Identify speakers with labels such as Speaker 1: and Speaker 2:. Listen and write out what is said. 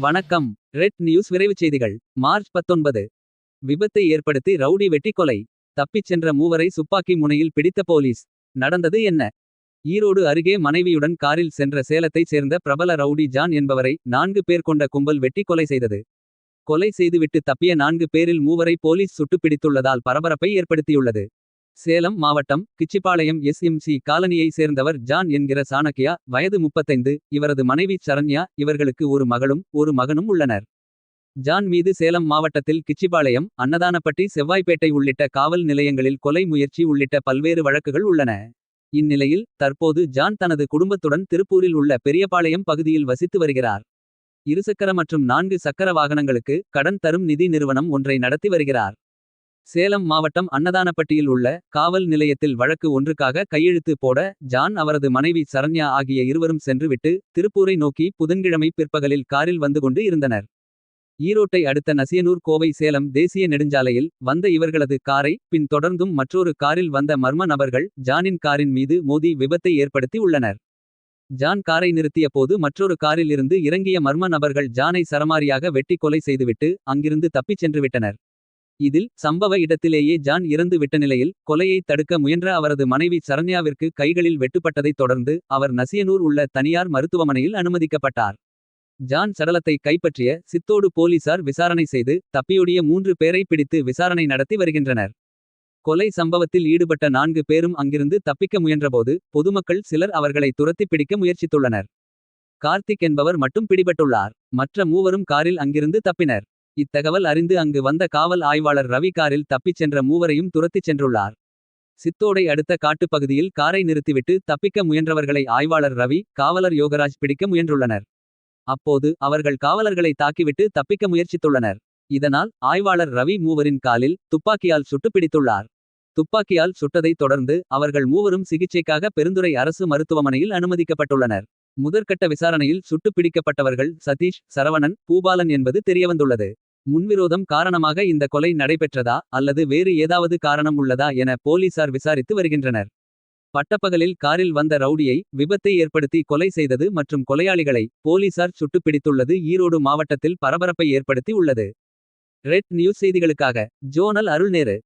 Speaker 1: வணக்கம். Red news விரைவுச் செய்திகள். மார்ச் பத்தொன்பது. விபத்தை ஏற்படுத்தி ரவுடி வெட்டி கொலை. தப்பிச் சென்ற மூவரை துப்பாக்கி முனையில் பிடித்த போலீஸ். நடந்தது என்ன? ஈரோடு அருகே மனைவியுடன் காரில் சென்ற சேலத்தைச் சேர்ந்த பிரபல ரவுடி ஜான் என்பவரை நான்கு பேர் கொண்ட கும்பல் வெட்டி கொலை செய்தது. கொலை செய்துவிட்டு தப்பிய நான்கு பேரில் மூவரை போலீஸ் சுட்டுப் பிடித்துள்ளதால் பரபரப்பை ஏற்படுத்தியுள்ளது. சேலம் மாவட்டம் கிச்சிபாளையம் எஸ்எம்சி காலனியை சேர்ந்தவர் ஜான் என்கிற சாணக்கியா வயது முப்பத்தைந்து இவரது மனைவி சரண்யா இவர்களுக்கு ஒரு மகளும் ஒரு மகனும் உள்ளனர். ஜான் மீது சேலம் மாவட்டத்தில் கிச்சிபாளையம் அன்னதானப்பட்டி செவ்வாய்ப்பேட்டை உள்ளிட்ட காவல் நிலையங்களில் கொலை முயற்சி உள்ளிட்ட பல்வேறு வழக்குகள் உள்ளன. இந்நிலையில் தற்போது ஜான் தனது குடும்பத்துடன் திருப்பூரில் உள்ள பெரியபாளையம் பகுதியில் வசித்து வருகிறார். இருசக்கர மற்றும் நான்கு சக்கர வாகனங்களுக்கு கடன் தரும் நிதி நிறுவனம் ஒன்றை நடத்தி வருகிறார். சேலம் மாவட்டம் அன்னதானப்பட்டியில் உள்ள காவல் நிலையத்தில் வழக்கு ஒன்றுக்காக கையெழுத்து போட ஜான் அவரது மனைவி சரண்யா ஆகிய இருவரும் சென்றுவிட்டு திருப்பூரை நோக்கி புதன்கிழமை பிற்பகலில் காரில் வந்து கொண்டு இருந்தனர். ஈரோட்டை அடுத்த நசியனூர் கோவை சேலம் தேசிய நெடுஞ்சாலையில் வந்த இவர்களது காரை பின் தொடர்ந்தும் மற்றொரு காரில் வந்த மர்ம நபர்கள் ஜானின் காரின் மீது மோதி விபத்தை ஏற்படுத்தி உள்ளனர். ஜான் காரை நிறுத்திய போது மற்றொரு காரில் இருந்து இறங்கிய மர்ம நபர்கள் ஜானை சரமாரியாக வெட்டி கொலை செய்துவிட்டு அங்கிருந்து தப்பிச் சென்றுவிட்டனர். இதில் சம்பவ இடத்திலேயே ஜான் இறந்து விட்ட நிலையில் கொலையை தடுக்க முயன்ற அவரது மனைவி சரண்யாவிற்கு கைகளில் வெட்டுப்பட்டதைத் தொடர்ந்து அவர் நசியனூர் உள்ள தனியார் மருத்துவமனையில் அனுமதிக்கப்பட்டார். ஜான் சடலத்தை கைப்பற்றிய சித்தோடு போலீசார் விசாரணை செய்து தப்பியோடிய மூன்று பேரை பிடித்து விசாரணை நடத்தி வருகின்றனர். கொலை சம்பவத்தில் ஈடுபட்ட நான்கு பேரும் அங்கிருந்து தப்பிக்க முயன்றபோது பொதுமக்கள் சிலர் அவர்களை துரத்தி பிடிக்க முயற்சித்துள்ளனர். கார்த்திக் என்பவர் மட்டும் பிடிபட்டுள்ளார். மற்ற மூவரும் காரில் அங்கிருந்து தப்பினர். இத்தகவல் அறிந்து அங்கு வந்த காவல் ஆய்வாளர் ரவி காரில் தப்பிச் சென்ற மூவரையும் துரத்திச் சென்றுள்ளார். சித்தோடை அடுத்த காட்டுப்பகுதியில் காரை நிறுத்திவிட்டு தப்பிக்க முயன்றவர்களை ஆய்வாளர் ரவி காவலர் யோகராஜ் பிடிக்க முயன்றுள்ளனர். அப்போது அவர்கள் காவலர்களை தாக்கிவிட்டு தப்பிக்க முயற்சித்துள்ளனர். இதனால் ஆய்வாளர் ரவி மூவரின் காலில் துப்பாக்கியால் சுட்டு பிடித்துள்ளார். துப்பாக்கியால் சுட்டதைத் தொடர்ந்து அவர்கள் மூவரும் சிகிச்சைக்காக பெருந்துறை அரசு மருத்துவமனையில் அனுமதிக்கப்பட்டுள்ளனர். முதற்கட்ட விசாரணையில் சுட்டுப் பிடிக்கப்பட்டவர்கள் சதீஷ் சரவணன் பூபாலன் என்பது தெரியவந்துள்ளது. முன்விரோதம் காரணமாக இந்த கொலை நடைபெற்றதா அல்லது வேறு ஏதாவது காரணம் உள்ளதா என போலீசார் விசாரித்து வருகின்றனர். பட்டப்பகலில் காரில் வந்த ரவுடியை விபத்தை ஏற்படுத்தி கொலை செய்தது மற்றும் கொலையாளிகளை போலீசார் சுட்டுப் பிடித்துள்ளது ஈரோடு மாவட்டத்தில் பரபரப்பை ஏற்படுத்தி உள்ளது. ரெட் நியூஸ் செய்திகளுக்காக ஜோனல் அருள்நேரு.